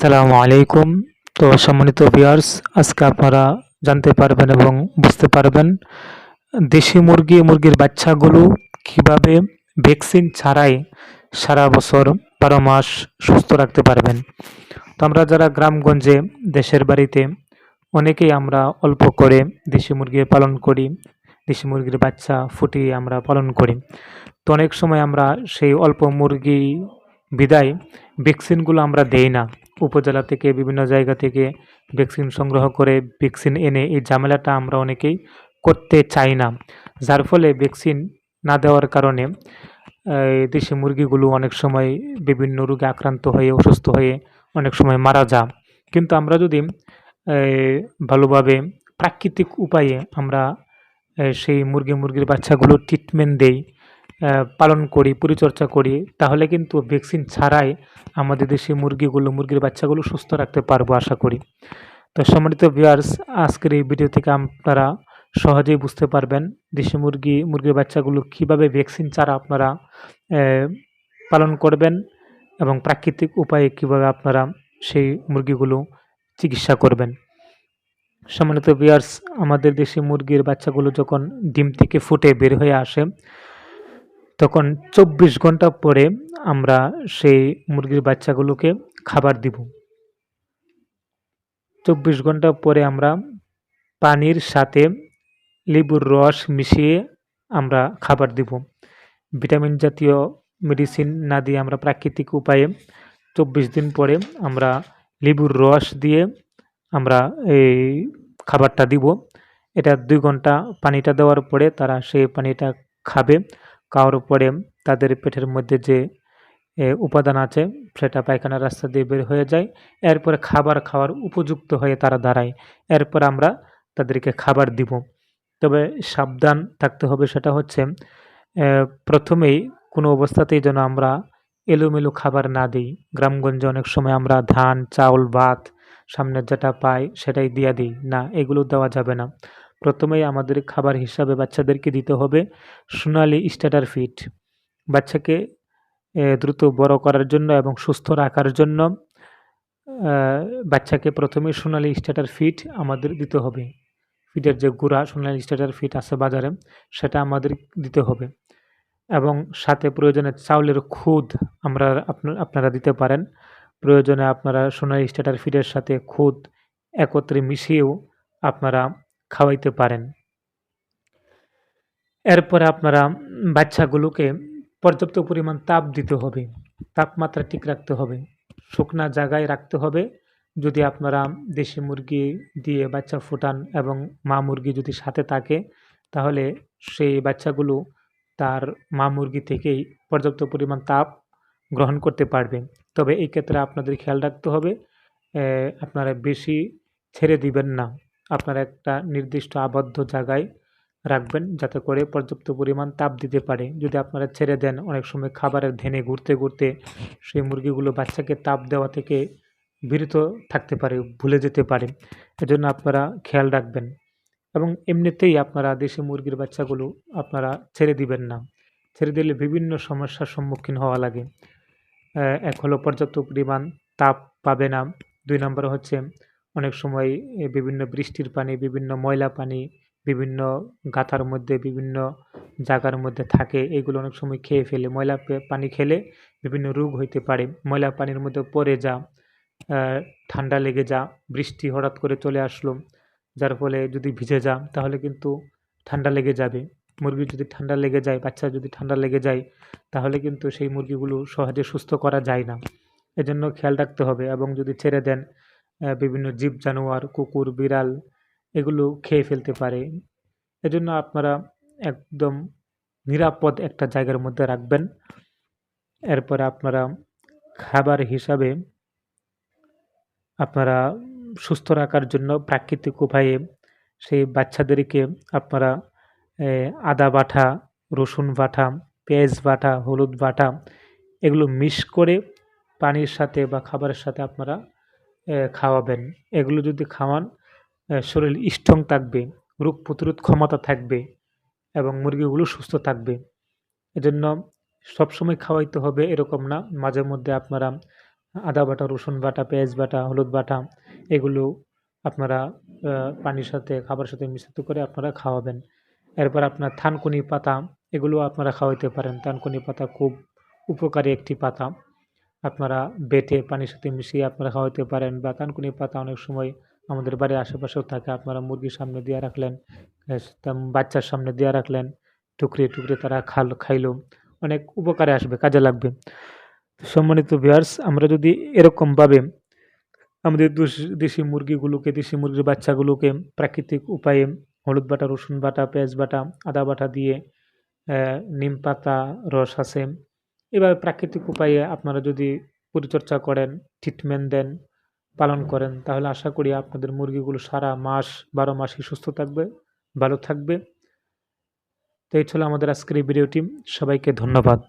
আসসালামু আলাইকুম। তো সম্মানিত ভিউয়ার্স আজকে আপনারা জানতে পারবেন এবং বুঝতে পারবেন দেশি মুরগি, মুরগির বাচ্চাগুলো কীভাবে ভ্যাকসিন ছাড়াই সারা বছর বারো মাস সুস্থ রাখতে পারবেন। তো আমরা যারা গ্রামগঞ্জে, দেশের বাড়িতে, অনেকেই আমরা অল্প করে দেশি মুরগি পালন করি, দেশি মুরগির বাচ্চা ফুটিয়ে আমরা পালন করি। তো অনেক সময় আমরা সেই অল্প মুরগি বিদায় ভ্যাকসিনগুলো আমরা দেই না। উপজেলা থেকে বিভিন্ন জায়গা থেকে ভ্যাকসিন সংগ্রহ করে ভ্যাকসিন এনে এই ঝামেলাটা আমরা অনেকেই করতে চাই না। যার ফলে ভ্যাকসিন না দেওয়ার কারণে দেশি মুরগিগুলো অনেক সময় বিভিন্ন রোগে আক্রান্ত হয়ে, অসুস্থ হয়ে অনেক সময় মারা যা কিন্তু আমরা যদি ভালোভাবে প্রাকৃতিক উপায়ে আমরা সেই মুরগি মুরগির বাচ্চাগুলো ট্রিটমেন্ট দেই পালন করি, পরিচর্যা করি, তাহলে কিন্তু ভ্যাকসিন ছাড়াই আমাদের দেশি মুরগিগুলো, মুরগির বাচ্চাগুলো সুস্থ রাখতে পারব আশা করি। তো সম্মানিত ভিউয়ার্স আজকের এই ভিডিও থেকে আপনারা সহজেই বুঝতে পারবেন দেশি মুরগি, মুরগির বাচ্চাগুলো কীভাবে ভ্যাকসিন ছাড়া আপনারা পালন করবেন এবং প্রাকৃতিক উপায়ে কীভাবে আপনারা সেই মুরগিগুলো চিকিৎসা করবেন। সম্মানিত ভিউয়ার্স আমাদের দেশি মুরগির বাচ্চাগুলো যখন ডিম থেকে ফুটে বের হয়ে আসে তখন চব্বিশ ঘণ্টা পরে আমরা সেই মুরগির বাচ্চাগুলোকে খাবার দিব। চব্বিশ ঘণ্টা পরে আমরা পানির সাথে লেবুর রস মিশিয়ে আমরা খাবার দিব। ভিটামিন জাতীয় মেডিসিন না দিয়ে আমরা প্রাকৃতিক উপায়ে চব্বিশ দিন পরে আমরা লেবুর রস দিয়ে আমরা এই খাবারটা দিব। এটা দুই ঘণ্টা পানিটা দেওয়ার পরে তারা সেই পানিটা খাবে। খাওয়ার পরে তাদের পেটের মধ্যে যে উপাদান আছে, সেটা পায়খানার রাস্তা দিয়ে বের হয়ে যায়। এরপরে খাবার খাওয়ার উপযুক্ত হয়ে তারা দাঁড়ায়। এরপর আমরা তাদেরকে খাবার দিব। তবে সাবধান থাকতে হবে সেটা হচ্ছে প্রথমেই কোনো অবস্থাতেই যেন আমরা এলোমেলো খাবার না দিই। গ্রামগঞ্জে অনেক সময় আমরা ধান, চাউল, ভাত সামনে যেটা পাই সেটাই দিয়ে দিই। না, এগুলো দেওয়া যাবে না। প্রথমেই আমাদের খাবার হিসাবে বাচ্চাদেরকে দিতে হবে সোনালি স্টার্টার ফিট। বাচ্চাকে দ্রুত বড় করার জন্য এবং সুস্থ রাখার জন্য বাচ্চাকে প্রথমে সোনালি স্টার্টার ফিট আমাদের দিতে হবে। ফিটের যে গুঁড়া সোনালি স্টার্টার ফিট আছে বাজারে, সেটা আমাদের দিতে হবে। এবং সাথে প্রয়োজনে চাউলের খুদ আমরা আপনারা দিতে পারেন। প্রয়োজনে আপনারা সোনালি স্টার্টার ফিটের সাথে খুদ একত্রে মিশিয়েও আপনারা খাওয়াইতে পারেন। এরপরে আপনারা বাচ্চাগুলোকে পর্যাপ্ত পরিমাণ তাপ দিতে হবে, তাপমাত্রা ঠিক রাখতে হবে, শুকনা জায়গায় রাখতে হবে। যদি আপনারা দেশি মুরগি দিয়ে বাচ্চা ফুটান এবং মা মুরগি যদি সাথে থাকে, তাহলে সেই বাচ্চাগুলো তার মা মুরগি থেকেই পর্যাপ্ত পরিমাণ তাপ গ্রহণ করতে পারবে। তবে এই ক্ষেত্রে আপনাদের খেয়াল রাখতে হবে আপনারা বেশি ছেড়ে দিবেন না। আপনারা একটা নির্দিষ্ট আবদ্ধ জায়গায় রাখবেন যাতে করে পর্যাপ্ত পরিমাণ তাপ দিতে পারে। যদি আপনারা ছেড়ে দেন, অনেক সময় খাবারের ধ্যানে ঘুরতে ঘুরতে সেই মুরগিগুলো বাচ্চাকে তাপ দেওয়া থেকে বিরত থাকতে পারে, ভুলে যেতে পারে। এজন্য আপনারা খেয়াল রাখবেন এবং এমনিতেই আপনারা দেশি মুরগির বাচ্চাগুলো আপনারা ছেড়ে দিবেন না। ছেড়ে দিলে বিভিন্ন সমস্যার সম্মুখীন হওয়া লাগে। এক হলো পর্যাপ্ত পরিমাণ তাপ পাবে না। দুই নম্বর হচ্ছে অনেক সময় বিভিন্ন বৃষ্টির পানি, বিভিন্ন ময়লা পানি, বিভিন্ন গাথার মধ্যে, বিভিন্ন জায়গার মধ্যে থাকে। এগুলো অনেক সময় খেয়ে ফেলে। ময়লা পানি খেলে বিভিন্ন রোগ হইতে পারে। ময়লা পানির মধ্যে পড়ে যা ঠান্ডা লেগে যা, বৃষ্টি হঠাৎ করে চলে আসলো, যার ফলে যদি ভিজে যা, তাহলে কিন্তু ঠান্ডা লেগে যাবে। মুরগির যদি ঠান্ডা লেগে যায়, বাচ্চা যদি ঠান্ডা লেগে যায়, তাহলে কিন্তু সেই মুরগিগুলো সহজে সুস্থ করা যায় না। এজন্য খেয়াল রাখতে হবে এবং যদি ছেড়ে দেন বিভিন্ন জীব জানোয়ার, কুকুর, বিড়াল এগুলো খেয়ে ফেলতে পারে। এজন্য আপনারা একদম নিরাপদ একটা জায়গার মধ্যে রাখবেন। এরপরে আপনারা খাবার হিসাবে আপনারা সুস্থ রাখার জন্য প্রাকৃতিক উপায়ে সেই বাচ্চাদেরকে আপনারা আদা বাটা, রসুন বাটা, পেঁয়াজ বাটা, হলুদ বাটা এগুলো মিক্স করে পানির সাথে বা খাবারের সাথে আপনারা খাওয়াবেন। এগুলো যদি খাওয়ান শরীর স্ট্রং থাকবে, রোগ প্রতিরোধ ক্ষমতা থাকবে এবং মুরগিগুলো সুস্থ থাকবে। এজন্য সবসময় খাওয়াইতে হবে এরকম না। মাঝে মধ্যে আপনারা আদা বাটা, রসুন বাটা, পেঁয়াজ বাটা, হলুদ বাটা এগুলো আপনারা পানির সাথে খাবার সাথে মিশ্রিত করে আপনারা খাওয়াবেন। এরপর আপনার থানকুনি পাতা, এগুলো আপনারা খাওয়াইতে পারেন। থানকুনি পাতা খুব উপকারী একটি পাতা। আপনারা বেটে পানির সাথে মিশিয়ে আপনারা খাওয়াইতে পারেন বা থানকুনি পাতা অনেক সময় আমাদের বাড়ির আশেপাশেও থাকে। আপনারা মুরগির সামনে দিয়ে রাখলেন বাচ্চার সামনে দিয়ে রাখলেন, টুকরে টুকরে তারা খাল, খাইলো। অনেক উপকারে আসবে, কাজে লাগবে। সম্মানিত ভিউয়ার্স, আমরা যদি এরকমভাবে আমাদের দেশি মুরগিগুলোকে, দেশি মুরগির বাচ্চাগুলোকে প্রাকৃতিক উপায়ে হলুদ বাটা, রসুন বাটা, পেঁয়াজ বাটা, আদা বাটা দিয়ে নিম পাতা, রস আছে এভাবে প্রাকৃতিক উপায়ে আপনারা যদি পরিচর্যা করেন ট্রিটমেন্ট দেন, পালন করেন, তাহলে আশা করি আপনাদের মুরগিগুলো সারা মাস, বারো মাসই সুস্থ থাকবে, ভালো থাকবে। তো এই ছিল আমাদের আজকের এই ভিডিওটি সবাইকে ধন্যবাদ।